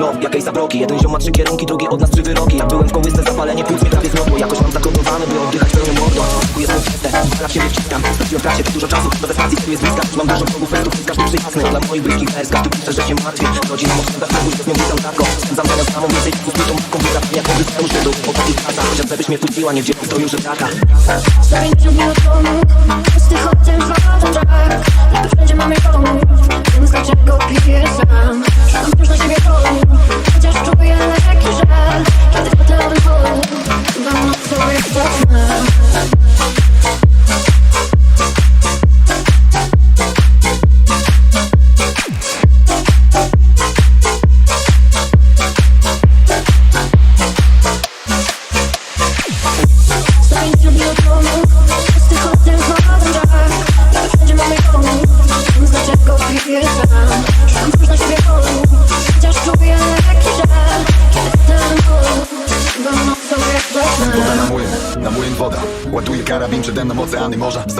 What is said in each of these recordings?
Live love, jak Ejsa Broki Jeden ziom ma trzy kierunki, drugi od nas trzy wyroki. Jak byłem w kołysce, zapalenie płuc mnie prawie zmiotło Jakoś mam zakodowane, by oddychać pełnią mordą Tu jestem festę, dwa w siebie wciskam. Straciłem w za dużo czasu, do stacji, tu jest bliska. Mam dużo wrogów, festów, każdy przyjasny Dla moich bliskich werskach, tu piszę, że się martwię Rodzina mocna, spokój, z nią witam taką. Spędzam zamiast samą więcej czasu z tą matką Wyrabiam jak wody, już do chłopaki praca Chociaż żebyś mnie wpuściła, nie wdzięku, to już taka 150 minut temu Pusty hotel wodą żak Niby wszędzie mamy komu Więc dlaczego piję sam? Szukam wciąż na siebie polu Chociaż czuję lekki żal Kiedy w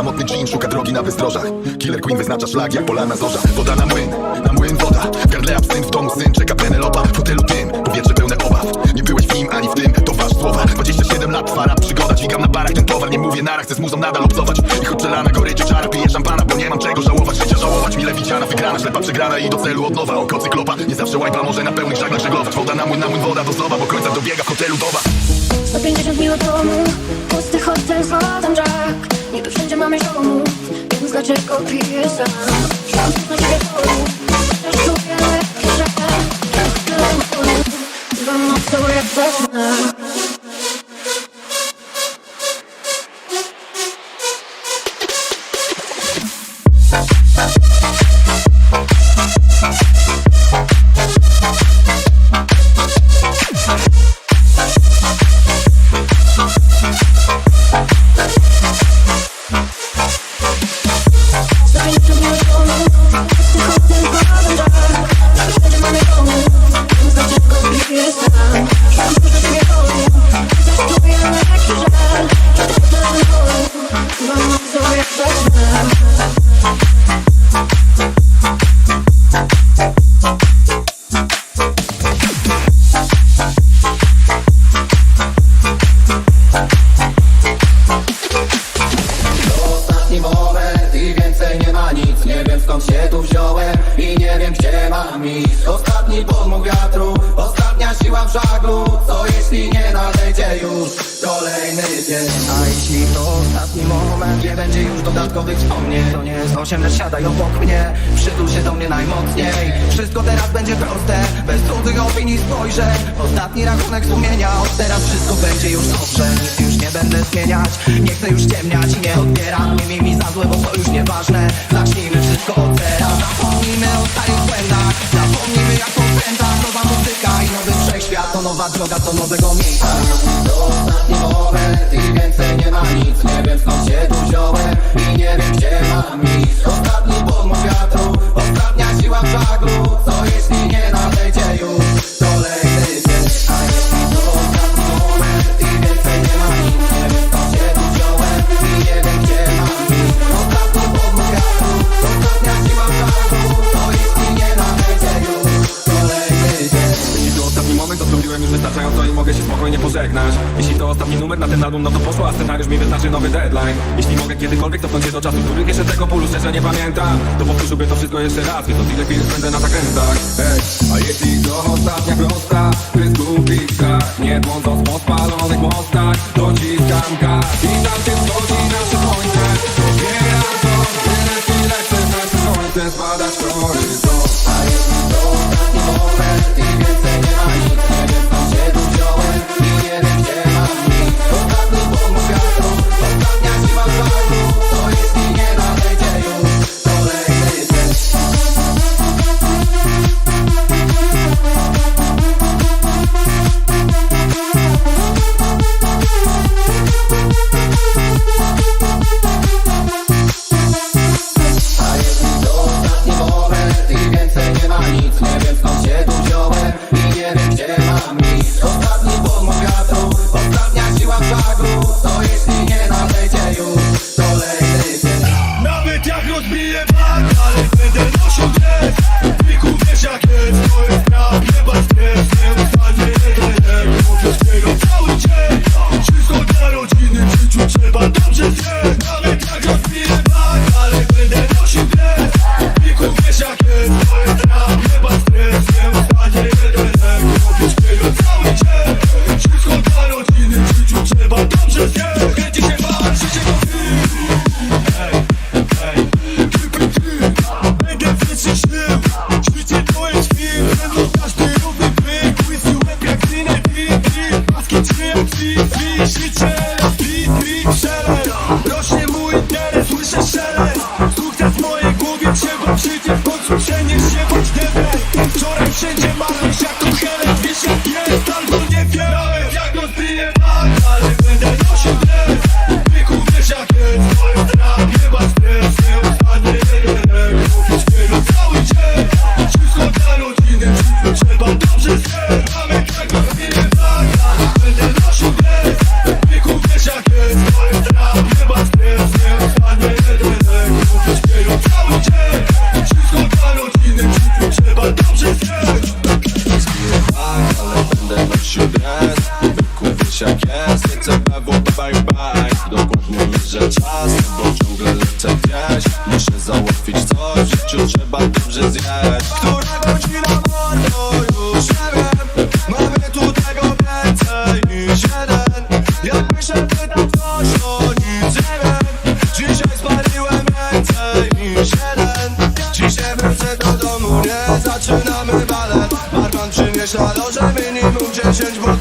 Samotny dżin szuka drogi na wyzdrożach. Killer Queen wyznacza szlak jak polana zorza. Woda na młyn, na młyn woda. W gardle absynt, w domu syn czeka Penelopa W hotelu tym, powietrze pełne obaw. Nie byłeś w nim ani w tym, to wasz słowa. 27 lat trwa rap przygoda. Dźwigam na barach ten towar, nie mówię nara Chcę z muzą nadal obcować. I choć przelana goryczy czara Piję szampana, bo nie mam czego żałować. Życia żałować, mile widziana, wygrana Ślepa przegrana i do celu od nowa. Oko cyklopa, nie zawsze łajpa może na pełnych żaglach żeglować Woda na młyn, na młyn, woda do znowa Bo końca dobiega w hotelu doba 150 minut temu Pusty hotel wodą żak Niby wszędzie mamy ziomu Więc dlaczego piję sam wciąż na siebie kolejny dzień. A jeśli to ostatni moment Nie będzie już dodatkowych wspomnień. To nie jest osiem, lecz siadaj obok mnie. Przytul się do mnie najmocniej. Wszystko teraz będzie proste. Bez cudzych opinii spojrzeń Ostatni rachunek sumienia. Od teraz wszystko będzie już dobrze. Nic już nie będę zmieniać. Nie chcę już ciemniać i nie odbieram. Mi, mi, za złe, bo to już nieważne. Zacznijmy wszystko od zera. Zapomnijmy o starych błędach. Zapomnijmy jak to i wszechświat To nowa droga do nowego miejsca. To ostatni moment i więcej nie ma nic. Nie wiem skąd się tu wziąłem I nie wiem gdzie mam iść spędzę na zakrętach. Ej, a jeśli to ostatnia prosta,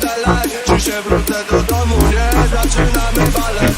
strzelaj się wrócę do domu, nie zaczynamy balet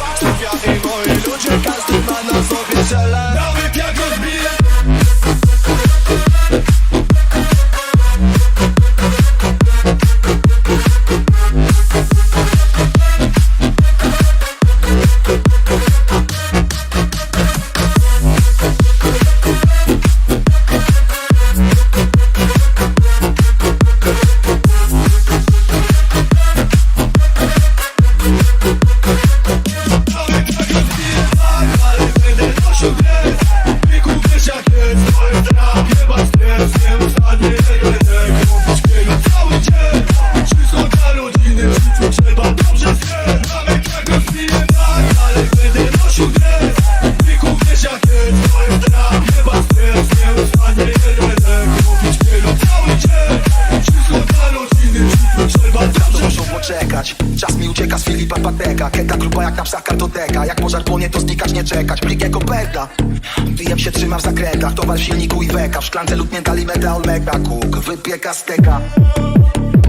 trzyma w zakrętach Towar w silniku i weka W szklance lutnięta limeta Olmeka Kuk wypieka steka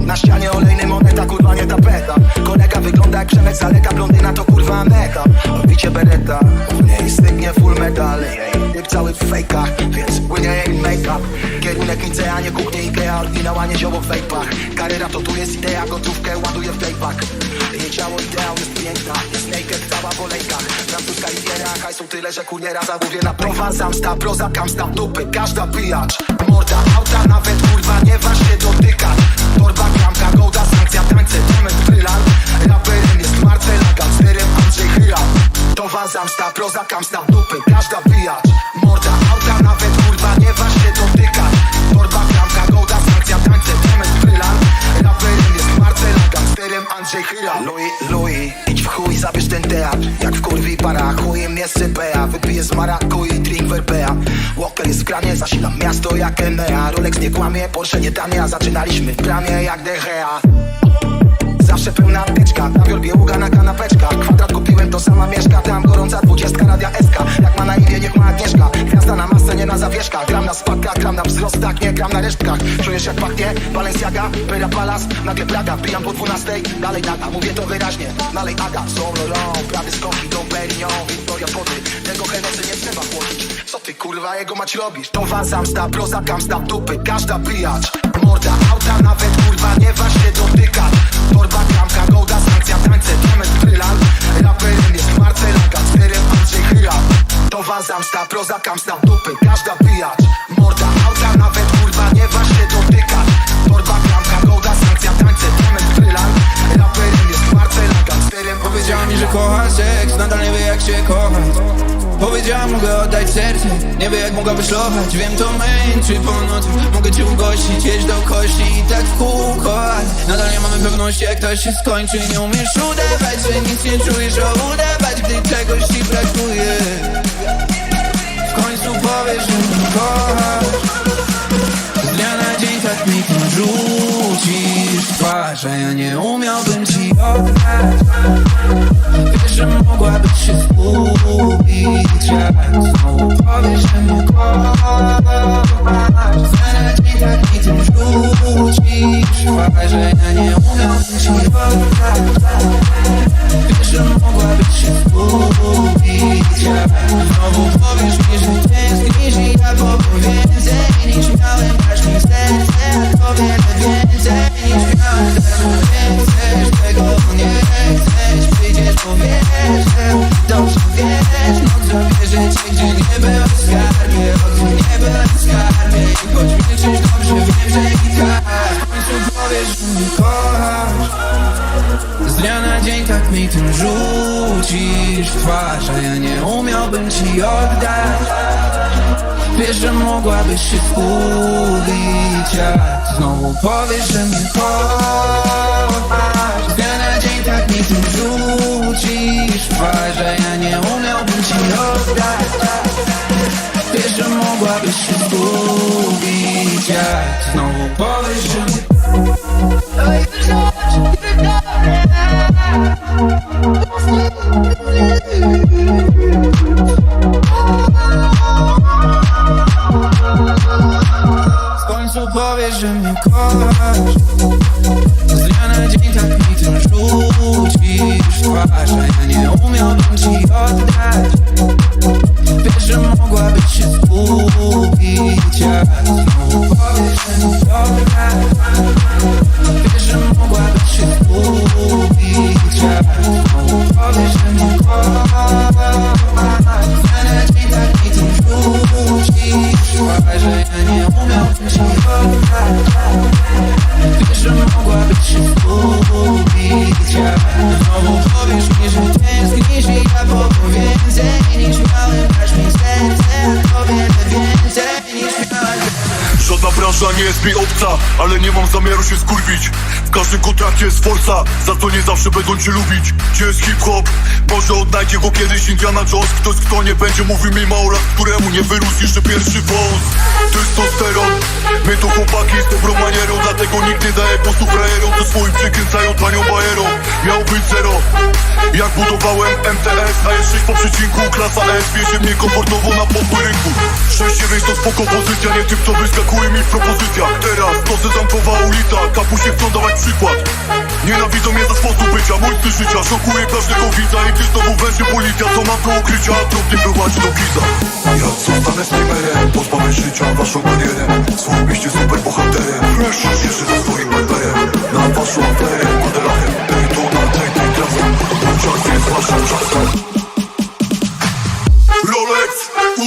na ścianie olejny moneta, kurwa nie tapeta. Kolega wygląda jak Przemek Zaleka Blondyna to kurwa meta Bicie bereta, u niej stygnie full metal. Typ cały w fejkach, więc płynie jej make-up. Kierunek Nicea, nie kuchnie Ikea Oryginał, a nie zioło w wejpach Karyra to tu jest idea, gotówkę ładuję w playback. Ciało ideał jest piękna. Jest naked, cała po lejkach Francuska riviera, hajsą tyle, że kurniera Zamówię na Prowansam, sta, proza, kamsta, dupy Każda pijacz, morda, auta Nawet kurwa nie waż się dotyka Torba, klamka, gołda, sankcja, tańce Demet, brylan, raperem jest martwy Lagan, sterem Andrzej Hyra Prowansam, sta, proza, kamsta, jest CPA Wypiję z maraku i drink verbea Walker jest w kranie, zasilam miasto jak Enea Rolex nie kłamie, Porsche nie tanie Zaczynaliśmy w bramie jak DHA zawsze pełna teczka Nawior bieługa na kanapeczkach Kwadrat kupiłem, to sama mieszka. Tam gorąca dwudziestka, radia SK Jak ma na imię, niech ma Agnieszka. Gwiazda na masce, nie na zawieszkach Gram na spadkach, gram na wzrost, tak nie gram na resztkach. Czujesz jak pachnie? Balenciaga, Pera Palace. Nagle Prada, pijam po dwunastej. Dalej nada, mówię to wyraźnie. Dalej Aga, Saint Laurent Prawy skoki, Dom Perignon. Victoria Poty, tego Hennessy nie trzeba chłodzić. Co ty kurwa jego mać robisz? To was zamsta, proza kamsta, dupy Każda pijacz, morda, auta Nawet kurwa nie waż się dotykać Torba, kramka, gołda, sankcja, tańce Demet, brylant Raperem jest Marcel, gangsterem Andrzej Chyra To was zamsta, proza kamsta, dupy Każda pijacz, morda, auta Nawet kurwa nie waż się dotykać. Torba, kramka, gołda, sankcja, tańce Demet, brylant Raperem jest Marcel, gangsterem Powiedziała mi, że kocha seks, nadal nie wie jak się kochać Powiedziała, mogę oddać serce, nie wie jak mogłaby szlochać Wiem to męczy po nocy, mogę cię ugościć, jeść do kości i tak w kółko. Nadal nie mamy pewności jak to się skończy. Nie umiesz udawać, że nic nie czujesz, o udawać, gdy czegoś ci brakuje. W końcu powiesz, że mnie kochasz. Z dnia na dzień tak mi tym rzucisz twarz A ja nie umiałbym ci oddać Wiesz, że mogłabyś się zgubić Jak znowu powiesz, że mnie kochasz Z dnia na dzień tak mi tym rzucisz twarz A ja nie umiałbym ci Wiesz, że mogłabyś się zgubić Jak znowu powiesz mi, że tęsknisz I ja powiem więcej niż miałem Dasz mi serce, a to wiele więcej niż miałem. Dasz mi więcej, tego nie chcesz Dobrze wiesz No zabierze cię, gdzie nie byłem skarbie O nie byłem skarbie choć dobrze wiem, że i tak. Końcu powiesz, że mnie kochasz. Z dnia na dzień tak mi tym rzucisz twarz A ja nie umiałbym ci oddać. Wiesz, że mogłabyś się zgubić Jak znowu że na dzień tak mi tym twarz A ja nie umiałbym ci oddać. Wiesz, że mogłabyś się zgubić Jak znowu powiesz, że mnie W końcu powiesz, że mnie kochasz. Z dnia na dzień tak mi tym rzucisz twarz A Branża nie jest mi obca, ale nie mam zamiaru się skurwić W każdym kontrakcie jest forsa, za to nie zawsze będą cię lubić. Gdzie jest hip-hop? Może odnajdzie go kiedyś Indiana Jones. Ktoś kto nie będzie mówił mi mało lat, któremu nie wyrósł jeszcze pierwszy wąs. Testosteron, my to chłopaki z dobrą manierą Dlatego nikt nie daje głosu frajerom Co swoim przykręcają tanią bajerą. Miał być zero, jak budowałem MTS A jest 6 po przecinku, klasa S Wiezie mnie komfortowo na podły rynku. 6-9 to spoko pozycja, nie tym co wyskakuje mi w propozycjach Teraz to sezamkowa ulica, kapusie chcą dawać przykład. Nienawidzą mnie za sposób bycia, mój styl życia Szokuje każdego widza. I gdy znowu węży policja. Co mam do ukrycia, a nie prowadzi do giza Ja zostanę streamerem, pozbawię życia waszą W swoim mieście super bohaterem. Jeszcze za swoim berberem Na waszą aferę, Adelachem Daytona, Dayton, trasa Czas jest waszą czasem. Rolex,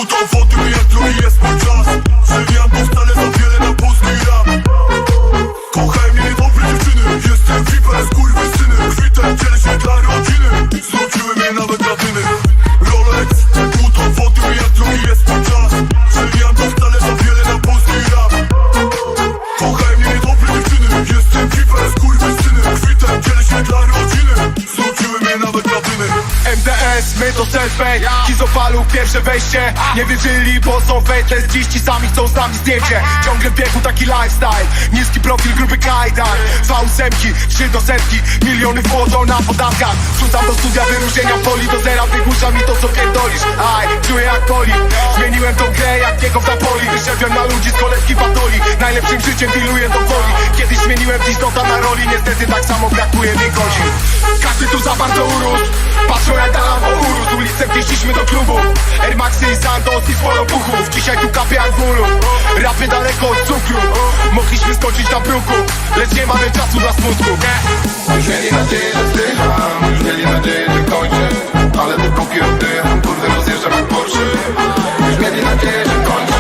udowodnił jak drugi jest mój czas. Przewijam Nie wierzyli, bo są faithless Dziś ci sami chcą z nami zdjęcie. Ciągle w biegu taki lifestyle. Niski profil, gruby kajdan V8, trzy do setki. Miliony wchodzą na podatkach. Wrzucam do studia wyróżnienia poli Do zera wygłusza mi to co pierdolisz. Aj, czuję jak poli. Zmieniłem tą grę jak niego w Napoli. Wyszedłem na ludzi z kolebki patoli. Najlepszym życiem dealuję do woli. Kiedyś zmieniłem dziś nota na roli. Niestety tak samo brakuje mi godzin. Każdy tu za bardzo urósł. Patrzą jak dalam o urósł. Ulicę wnieśliśmy do klubu. Air Maxy i Santos i sporo puchów Dzisiaj tu kapie jak góru Rapy daleko od cukru. Mogliśmy skoczyć na bruku Lecz nie mamy czasu dla smutku. Już mieli nadzieję, że zdycham Już mieli nadzieję, że kończę Ale dopóki oddycham Kurde rozjeżdżam jak Porsche. Już mieli nadzieję, że kończę